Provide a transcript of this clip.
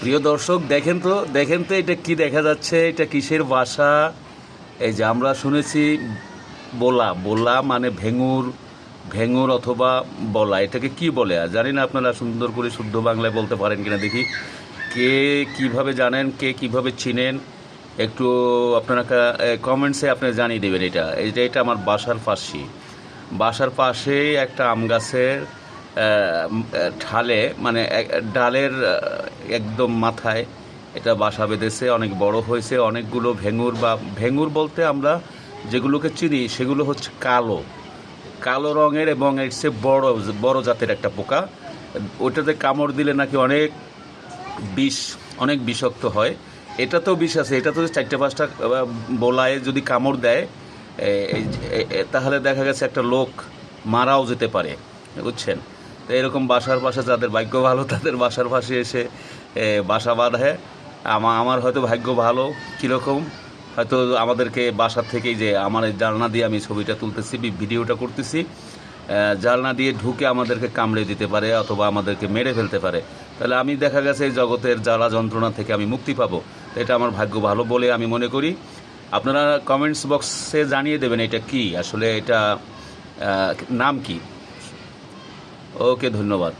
প্রিয় দর্শক, দেখেন তো দেখেন তো এটা কি দেখা যাচ্ছে, এটা কিসের বাসা? এই যে আমরা শুনেছি বোলা বোলা মানে ভেঙুর ভেঙুর অথবা বলা, এটাকে কি বলে? আর জানি না আপনারা সুন্দর করে শুদ্ধ বাংলায় বলতে পারেন কিনা দেখি। কে কীভাবে জানেন, কে কীভাবে চিনেন? একটু আপনারা কমেন্টসে আপনি জানিয়ে দেবেন এটা। এটা এটা আমার বাসার পাশে। বাসার পাশে একটা আম গাছের ঢালে মানে ডালের একদম মাথায়। এটা বাসা বেঁধেছে, অনেক বড় হয়েছে, অনেকগুলো ভেঙুর বা ভেঙুর বলতে আমরা যেগুলোকে চিনি, সেগুলো হচ্ছে কালো। কালো রঙের এবং এর চেয়ে বড় বড় জাতের একটা পোকা। ওটাতে কামড় দিলে নাকি অনেক বিষ, অনেক বিষাক্ত হয়। এটাতেও বিষ আছে এটা তো চারটে পাঁচটা বোলায় যদি কামড় দেয় তাহলে দেখা গেছে একটা লোক মারাও যেতে পারে, বুঝছেন? তো এরকম বাসার পাশে যাদের ভাগ্য ভালো, তাদের বাসার পাশে এসে বাসা বাঁধে। আমা, আমার হয়তো ভাগ্য ভালো কীরকম। হয়তো আমাদেরকে বাসার থেকেই যে আমার জানলা দিয়ে আমি ছবিটা তুলতেছি ভিডিওটা করতেছি জানলা দিয়ে ঢুকে আমাদেরকে কামড়ে দিতে পারে অথবা আমাদেরকে মেরে ফেলতে পারে। তাহলে আমি দেখা গেছে এই জগতের জ্বালা যন্ত্রণা থেকে আমি মুক্তি পাবো। এটা আমার ভাগ্য ভালো বলে আমি মনে করি। আপনারা কমেন্টস বক্সে জানিয়ে দেবেন এটা কি, আসলে এটা নাম কি? ওকে, ধন্যবাদ।